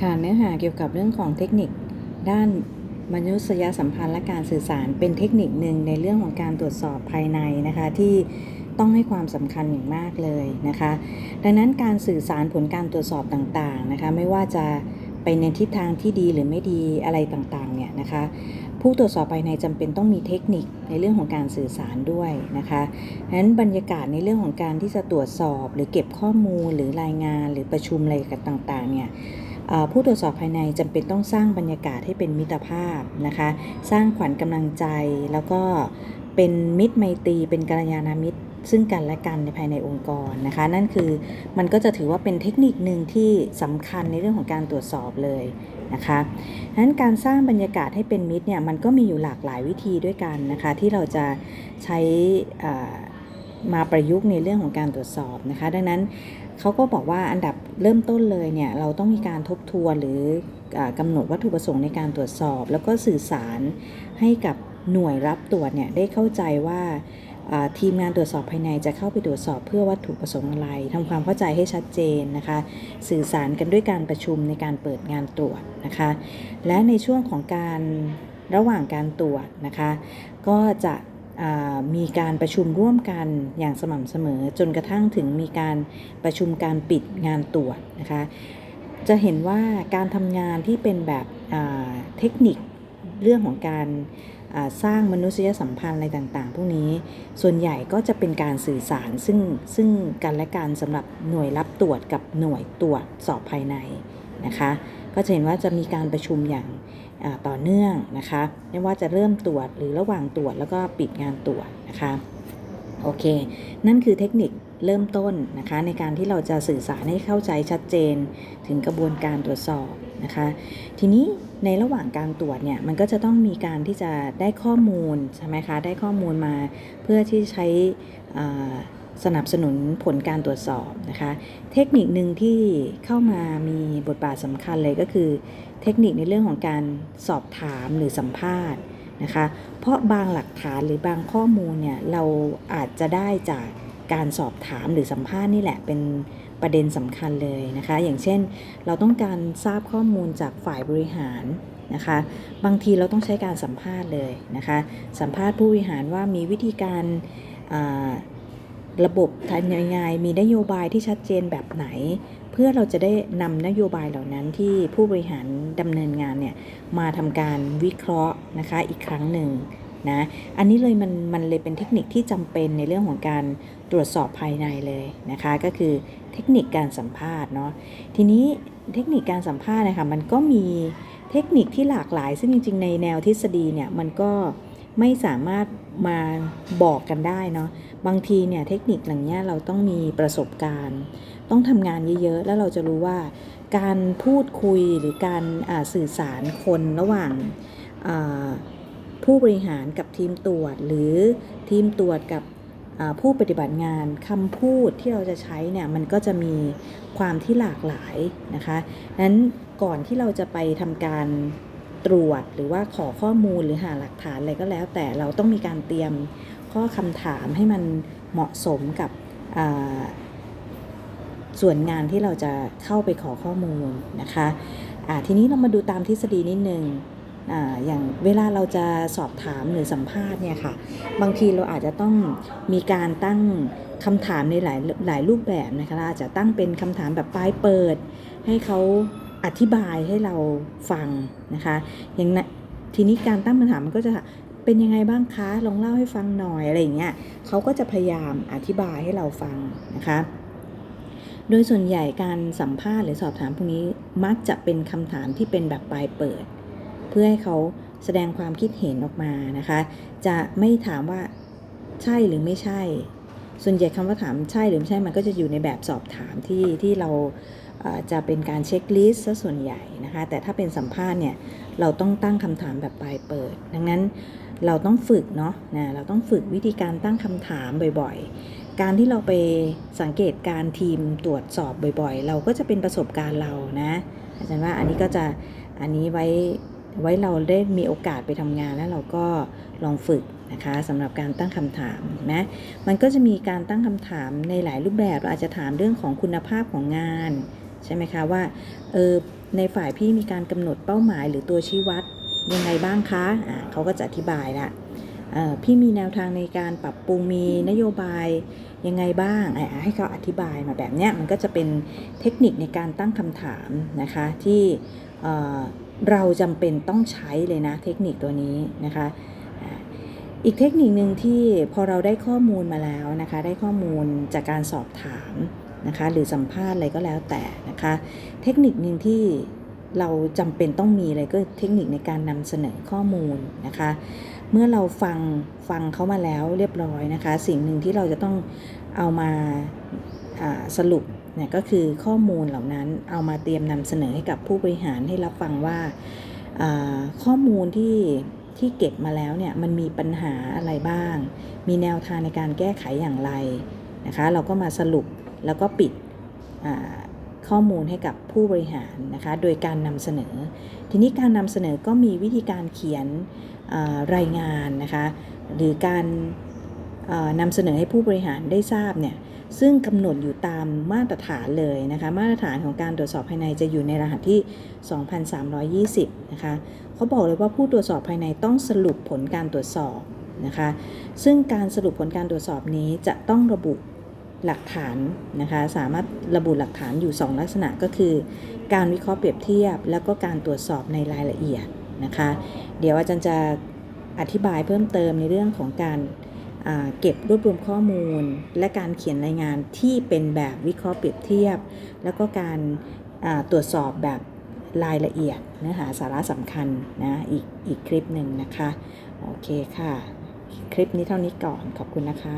ค่ะเนื้อหาเกี่ยวกับเรื่องของเทคนิค ด้านมนุษยสัมพันธ์และการสื่อสารเป็นเทคนิคหนึ่งในเรื่องของการตรวจสอบภายในนะคะที่ต้องให้ความสำคัญอย่างมากเลยนะคะ ดังนั้นการสื่อสารผลการตรวจสอบต่างๆนะคะไม่ว่าจะไปในทิศทางที่ดีหรือไม่ดีอะไรต่างๆเนี่ยนะคะผู้ตรวจสอบภายในจำเป็นต้องมีเทคนิคในเรื่องของการสื่อสารด้วยนะคะดังนั้นบรรยากาศในเรื่องของการที่จะตรวจสอบ หรือเก็บข้อมูลหรือรายงานหรือประชุมอะไรกันต่างๆเนี่ย ผู้ตรวจสอบภายในจำเป็นต้องสร้างบรรยากาศให้เป็นมิตรภาพนะคะ สร้างขวัญกำลังใจแล้วก็เป็นมิตรไมตรีเป็นกัลยาณมิตรซึ่งกันและกันในภายในองค์กรนะคะ นั่นคือมันก็จะถือว่าเป็นเทคนิคหนึ่งที่สำคัญในเรื่องของการตรวจสอบเลยนะคะดังนั้นการสร้างบรรยากาศให้เป็นมิตรเนี่ยมันก็มีอยู่หลากหลายวิธีด้วยกันนะคะ ที่เราจะใช้มาประยุกต์ในเรื่องของการตรวจสอบนะคะ ดังนั้น เขาก็บอกว่าอันดับเริ่มต้นเลยเนี่ยเราต้องมีการทบทวนหรืออากำหนดวัตถุประสงค์ในการตรวจสอบ แล้วก็สื่อสารให้กับหน่วยรับตรวจเนี่ยได้เข้าใจว่าทีมงานตรวจสอบภายในจะเข้าไปตรวจสอบเพื่อวัตถุประสงค์อะไรทำความเข้าใจให้ชัดเจนนะคะ สื่อสารกันด้วยการประชุมในการเปิดงานตรวจนะคะ และในช่วงของการระหว่างการตรวจนะคะ ก็จะ มีการประชุมร่วมกันอย่างสม่ำเสมอ จนกระทั่งถึงมีการประชุมการปิดงานตรวจนะคะ จะเห็นว่าการทำงานที่เป็นแบบเทคนิคเรื่องของการสร้างมนุษยสัมพันธ์อะไรต่างๆ พวกนี้ ส่วนใหญ่ก็จะเป็นการสื่อสารซึ่งซึ่งกันและกันสำหรับหน่วยรับตรวจกับหน่วยตรวจสอบภายในนะคะ ก็จะเห็นว่าจะมีการประชุมอย่างต่อเนื่องนะคะไม่ว่าจะเริ่มตรวจหรือระหว่างตรวจแล้วก็ปิดงานตรวจนะคะโอเค นั่นคือเทคนิคเริ่มต้นนะคะในการที่เราจะสื่อสารให้เข้าใจชัดเจน ถึงกระบวนการตรวจสอบนะคะ ทีนี้ในระหว่างการตรวจเนี่ยมันก็จะต้องมีการที่จะได้ข้อมูลใช่ไหมคะได้ข้อมูลมาเพื่อที่ใช้ สนับสนุนผลการตรวจสอบนะคะ เทคนิคหนึ่งที่เข้ามามีบทบาทสำคัญเลยก็คือ เทคนิคในเรื่องของการสอบถามหรือสัมภาษณ์นะคะ เพราะบางหลักฐานหรือบางข้อมูลเนี่ยเราอาจจะได้จากการสอบถามหรือสัมภาษณ์นี่แหละเป็นประเด็นสำคัญเลยนะคะ อย่างเช่น เราต้องการทราบข้อมูลจากฝ่ายบริหารนะคะ บางทีเราต้องใช้การสัมภาษณ์เลยนะคะ สัมภาษณ์ผู้บริหารว่ามีวิธีการ ระบบทำยังไงมีนโยบายที่ชัดเจนแบบไหน เพื่อเราจะได้นำนโยบายเหล่านั้นที่ผู้บริหารดำเนินงานเนี่ยมาทำการวิเคราะห์นะคะอีกครั้งหนึ่งนะอันนี้เลยมันมันเลยเป็นเทคนิคที่จำเป็นในเรื่องของการตรวจสอบภายในเลยนะคะ ก็คือเทคนิคการสัมภาษณ์เนาะทีนี้เทคนิคการสัมภาษณ์นะคะมันก็มีเทคนิคที่หลากหลาย ซึ่งจริงๆ ในแนวทฤษฎีเนี่ยมันก็ไม่สามารถมาบอกกันได้เนาะ บางทีเนี่ยเทคนิคหล่านี้เราต้องมีประสบการณ์ ต้องทำงานเยอะๆ แล้วเราจะรู้ว่า การพูดคุยหรือการสื่อสารคนระหว่างผู้บริหารกับทีมตรวจ หรือทีมตรวจกับผู้ปฏิบัติงานคำพูดที่เราจะใช้เนี่ยมันก็จะมีความที่หลากหลายนะคะนั้นก่อนที่เราจะไปทำการตรวจหรือว่าขอข้อมูลหรือหาหลักฐานอะไรก็แล้ว แต่เราต้องมีการเตรียม ข้อคำถามให้มันเหมาะสมกับส่วนงานที่เราจะเข้าไปขอข้อมูลนะคะทีนี้เรามาดูตามทฤษฎีนิดนึงอ่าอย่างเวลาเราจะสอบถามหรือสัมภาษณ์เนี่ยค่ะ บางทีเราอาจจะต้องมีการตั้งคำถามในหลายหลายรูปแบบนะคะอาจจะตั้งเป็นคำถามแบบปลายเปิด ให้เขาอธิบายให้เราฟังนะคะ อย่างนะทีนี้การตั้งคำถามมันก็จะ เป็นยังไงบ้างคะลองเล่าให้ฟังหน่อยอะไรอย่างเงี้ยเขาก็จะพยายามอธิบายให้เราฟังนะคะ โดยส่วนใหญ่การสัมภาษณ์หรือสอบถามพวกนี้มักจะเป็นคำถามที่เป็นแบบปลายเปิด เพื่อให้เขาแสดงความคิดเห็นออกมานะคะ จะไม่ถามว่าใช่หรือไม่ใช่ ส่วนใหญ่คำว่าถามใช่หรือไม่ใช่มันก็จะอยู่ในแบบสอบถามที่ที่เรา จะเป็นการเช็คลิสต์ซะส่วนใหญ่นะคะ แต่ถ้าเป็นสัมภาษณ์เนี่ยเราต้องตั้งคำถามแบบปลายเปิด ดังนั้นเราต้องฝึกเนาะนะเราต้องฝึกวิธีการตั้งคำถามบ่อยๆ การที่เราไปสังเกตการทีมตรวจสอบบ่อยๆ เราก็จะเป็นประสบการณ์เรานะอาจารย์ว่าอันนี้ก็จะอันนี้ไว้ไว้เราได้มีโอกาสไปทำงานแล้วเราก็ลองฝึกนะคะสำหรับการตั้งคำถามนะมันก็จะมีการตั้งคำถามในหลายรูปแบบเราอาจจะถามเรื่องของคุณภาพของงาน ใช่ไหมคะว่าเออในฝ่ายพี่มีการกำหนดเป้าหมายหรือตัวชี้วัดยังไงบ้างคะอ่าเขาก็จะอธิบายละพี่มีแนวทางในการปรับปรุงมีนโยบายยังไงบ้างให้เขาอธิบายมาแบบเนี้ยมันก็จะเป็นเทคนิคในการตั้งคำถามนะคะที่เอ่อเราจำเป็นต้องใช้เลยนะเทคนิคตัวนี้นะคะอีกเทคนิคหนึ่งที่พอเราได้ข้อมูลมาแล้วนะคะได้ข้อมูลจากการสอบถาม นะคะ หรือสัมภาษณ์อะไรก็แล้วแต่นะคะ เทคนิคหนึ่งที่เราจำเป็นต้องมีเลยก็เทคนิคในการนำเสนอข้อมูลนะคะ เมื่อเราฟังฟังเขามาแล้วเรียบร้อยนะคะ สิ่งหนึ่งที่เราจะต้องเอามาาสรุปเนี่ยก็คือข้อมูลเหล่านั้นเอามาเตรียมนำเสนอให้กับผู้บริหารให้รับฟังว่าอ่าข้อมูลที่ที่เก็บมาแล้วเนี่ยมันมีปัญหาอะไรบ้าง มีแนวทางในการแก้ไขอย่างไรนะคะ เราก็มาสรุป แล้วก็ปิดข้อมูลให้กับผู้บริหารนะคะ โดยการนำเสนอ ทีนี้การนำเสนอก็มีวิธีการเขียนรายงานนะคะ หรือการนำเสนอให้ผู้บริหารได้ทราบเนี่ย ซึ่งกำหนดอยู่ตามมาตรฐานเลยนะคะ มาตรฐานของการตรวจสอบภายในจะอยู่ในรหัสที่ 2,320 นะคะ เขาบอกเลยว่าผู้ตรวจสอบภายในต้องสรุปผลการตรวจสอบนะคะ ซึ่งการสรุปผลการตรวจสอบนี้จะต้องระบุ หลักฐานนะคะสามารถระบุหลักฐานอยู่ 2 ลักษณะก็คือ การวิเคราะห์เปรียบเทียบ แล้วก็การตรวจสอบในรายละเอียดนะคะ เดี๋ยวอาจารย์จะอธิบายเพิ่มเติมในเรื่องของการเก็บรวบรวมข้อมูล และการเขียนรายงานที่เป็นแบบวิเคราะห์เปรียบเทียบ แล้วก็การตรวจสอบแบบรายละเอียดเนื้อหาสาระสำคัญนะอีกอีกคลิปหนึ่งนะคะ โอเคค่ะ คลิปนี้เท่านี้ก่อนขอบคุณนะคะ